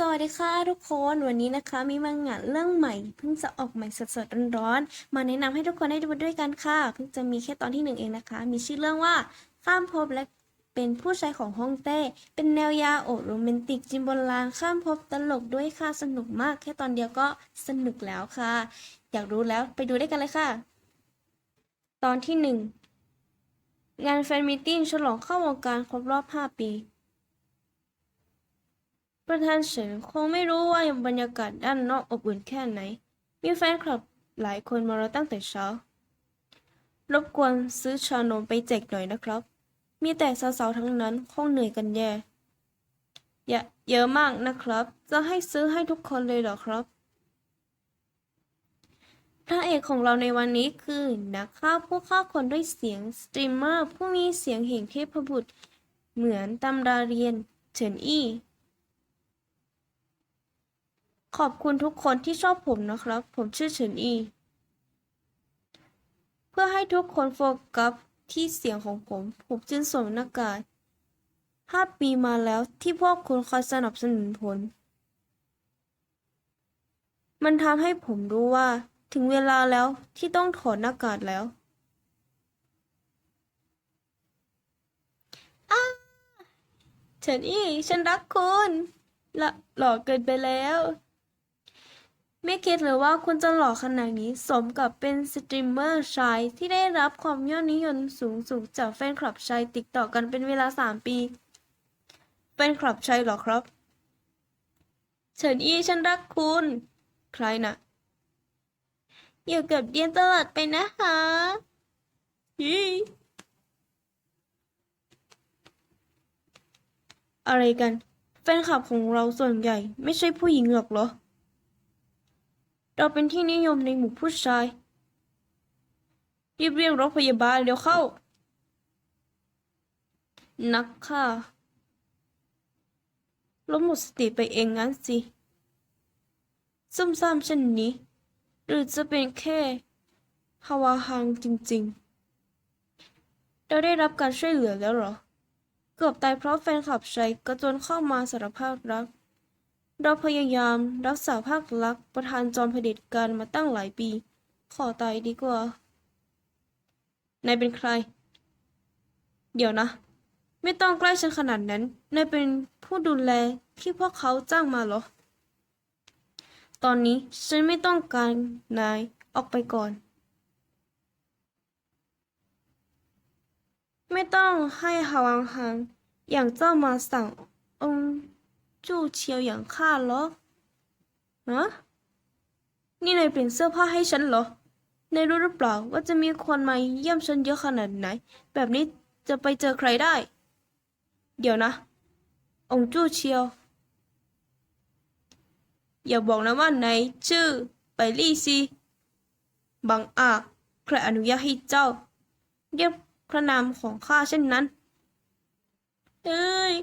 สวัสดีค่ะทุกคนวันนี้นะคะมีมังงะเรื่องใหม่เพิ่งจะออกใหม่สดๆร้อนๆมาแนะนำให้ทุกคนได้ดูด้วยกันค่ะเพิ่งจะมีแค่ตอนที่หนึ่งเองนะคะ มีชื่อเรื่องว่าข้ามภพและเป็นผู้ชายของฮ่องเต้ เป็นแนวยาโอโรแมนติกจิมบนลางข้ามภพตลกด้วยค่ะสนุกมาก แค่ตอนเดียวก็สนุกแล้วค่ะ อยากรู้แล้วไปดูด้วยกันเลยค่ะ ตอนที่หนึ่งงานแฟนมิทติ้งฉลองเข้าวงการครบรอบ 5 ปี ประธานเฉินคงไม่รู้ว่าบรรยากาศด้านนอกอบอุ่นแค่ไหน มีแฟนคลับหลายคนมารอตั้งแต่เช้า รบกวนซื้อชานมไปแจกหน่อยนะครับ มีแต่สาวๆทั้งนั้นคงเหนื่อยกันแย่เยอะเยอะมากนะครับ จะให้ซื้อให้ทุกคนเลยเหรอครับ พระเอกของเราในวันนี้คือนักฆ่าผู้ฆ่าคนด้วยเสียงสตรีมเมอร์ผู้มีเสียงแห่งเทพบุตร เหมือนตำราเรียนเฉินอี้ ขอบคุณทุกคนที่ชอบผมนะครับ ผมชื่อเฉินอี เพื่อให้ทุกคนโฟกัสที่เสียงของผม ผมจึงสวมหน้ากากห้าปีมาแล้วที่พวกคุณคอยสนับสนุนผมมันทำให้ผมรู้ว่า ถึงเวลาแล้วที่ต้องถอดหน้ากากแล้วอ้าเฉินอี้ฉันรักคุณละหล่อเกินไปแล้ว ไม่คิดเลยว่าคุณจะหล่อขนาดนี้สมกับเป็นสตรีมเมอร์ชายที่ได้รับความยอดนิยมสูงสุดจากแฟนคลับชายติดต่อกันเป็นเวลาสามปี แฟนคลับชายหรอครับ เฉินอี้ฉันรักคุณ ใครน่ะอยู่กับเดียนตลอดไปนะคะยี่อะไรกัน แฟนคลับของเราส่วนใหญ่ ไม่ใช่ผู้หญิงหรอกเหรอ เราเป็นที่นิยมในหมู่ผู้ชาย รีบเรียกรถพยาบาลเดี๋ยวเข้า นักค่ะล้มหมดสติไปเองงั้นสิซุ่มซ่ามเช่นนี้ หรือจะเป็นแค่ฮาวาฮังจริงๆ เราได้รับการช่วยเหลือแล้วเหรอ เกือบตายเพราะแฟนคลับชายกระโจนเข้ามาสารภาพรัก เราพยายามรักษาภาพลักษณ์ประธานจอมเผด็จการมาตั้งหลายปี ขอตายดีกว่า นายเป็นใคร เดี๋ยวนะ ไม่ต้องใกล้ฉันขนาดนั้น นายเป็นผู้ดูแลที่พวกเขาจ้างมาเหรอ ตอนนี้ฉันไม่ต้องการนายออกไปก่อน ไม่ต้องให้ฮาวังฮังอย่างเจ้ามาสั่งองค์ จู่เชียวอย่างข้าเหรอฮะนี่นายเปลี่ยนเสื้อผ้าให้ฉันเหรอนายรู้หรือเปล่าว่าจะมีคนมาเยี่ยมฉันเยอะขนาดไหน แบบนี้จะไปเจอใครได้ เดี๋ยวนะ องจู่เชียว อย่าบอกนะว่านายชื่อไปลี่ซีบังอาจใครอนุญาตให้เจ้า เรียกพระนามของข้าเช่นนั้น เอ้ย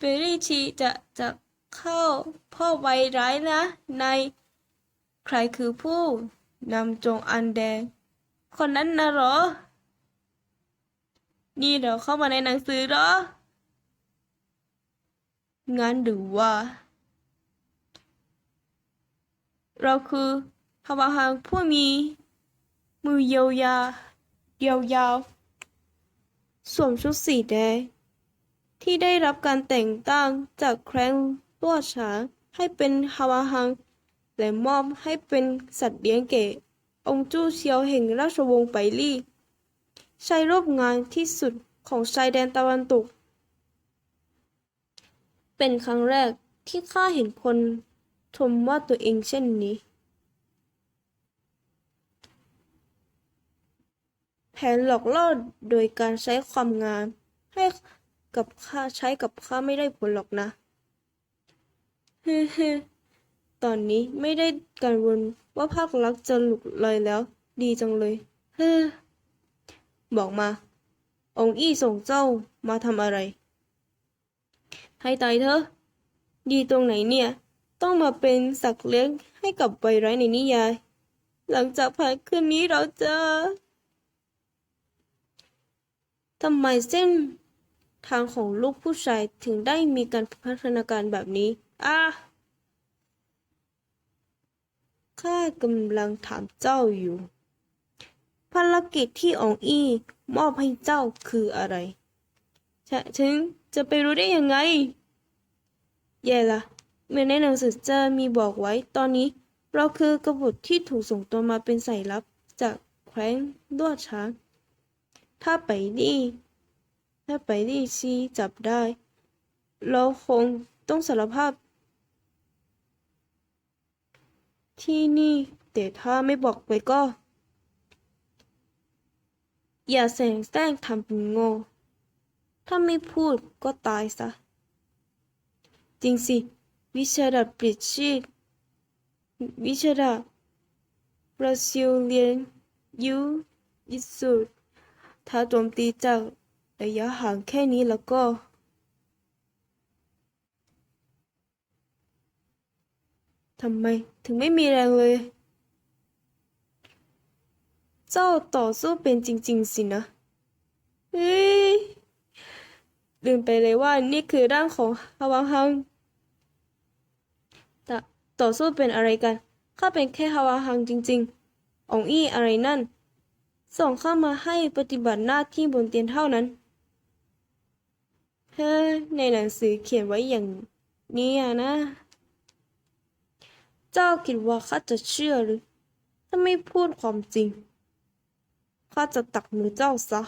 เบลลี่ชีจะจะเข้าพ่อไวร้ายนะ ใน ใครคือผู้นำจงอันแดง คนนั้นนะหรอ นี่เราเข้ามาในหนังสือหรอ งั้นหรือว่า เราคือฮาวาฮังผู้มี มือเยียวยายาวสวมชุดสีแดง ที่ได้รับการแต่งตั้งจากแครงตัวช้างให้เป็นฮาวาฮัง และมอบให้เป็นสัตว์เลี้ยงแก่องค์จู้เชียวแห่งราชวงศ์ไปลี่ใช้รูปงานที่สุดของชายแดนตะวันตก เป็นครั้งแรกที่ข้าเห็นคนชมว่าตัวเองเช่นนี้ แผนหลอกล่อโดยการใช้ความงามให้ กับข้าใช้กับข้าไม่ได้ผลหรอกนะเฮึฮึตอนนี้ไม่ได้กังวลว่าภาคลักษณ์จะหลุดเลยแล้ว ดีจังเลย เฮึบอกมา องค์อี้ส่งเจ้ามาทำอะไร ให้ตายเถอะ ดีตรงไหนเนี่ย ต้องมาเป็นสักเลี้ยงให้กับใบไร้ในนิยาย หลังจากผ่านคืนนี้เราจะทำไมเส้น ทางของลูกผู้ชายถึงได้มีการพัฒนาการแบบนี้อะข้ากำลังถามเจ้าอยู่ ภารกิจที่อองอี้มอบให้เจ้าคืออะไรฉะฉันจะไปรู้ได้ยังไง แย่ละเมื่อในหนังสือจะมีบอกไว้ตอนนี้ เราคือกบฏที่ถูกส่งตัวมาเป็นสายลับจากแคว้นลวช้าง ถ้าไปดี ถ้าไปดีซีจับได้ เราคงต้องสารภาพ ที่นี่ แต่ถ้าไม่บอกไปก็ อย่าแสงแซงทำเป็นโง่ ถ้าไม่พูดก็ตายซะ จริงสิ วิชาดาบปลิชีพวิชาดาบบราซิลเลียนยูยิสุดถ้าโจมตีจาก ระยะห่างแค่นี้แล้วก็ทำไมถึงไม่มีแรงเลย เจ้าต่อสู้เป็นจริง ๆ สินะ เฮ้ย ลืมไปเลยว่านี่คือร่างของฮาวังฮังแต่ต่อสู้เป็นอะไรกัน ข้าเป็นแค่ฮาวังฮังจริง ๆอองอี้อะไรนั่น ส่งเข้ามาให้ปฏิบัติหน้าที่บนเตียงเท่านั้น เฮ้ยในหนังสือเขียนไว้อย่างนี้นะ เจ้าคิดว่าข้าจะเชื่อหรือ ถ้าไม่พูดความจริง ข้าจะตักมือเจ้าซะ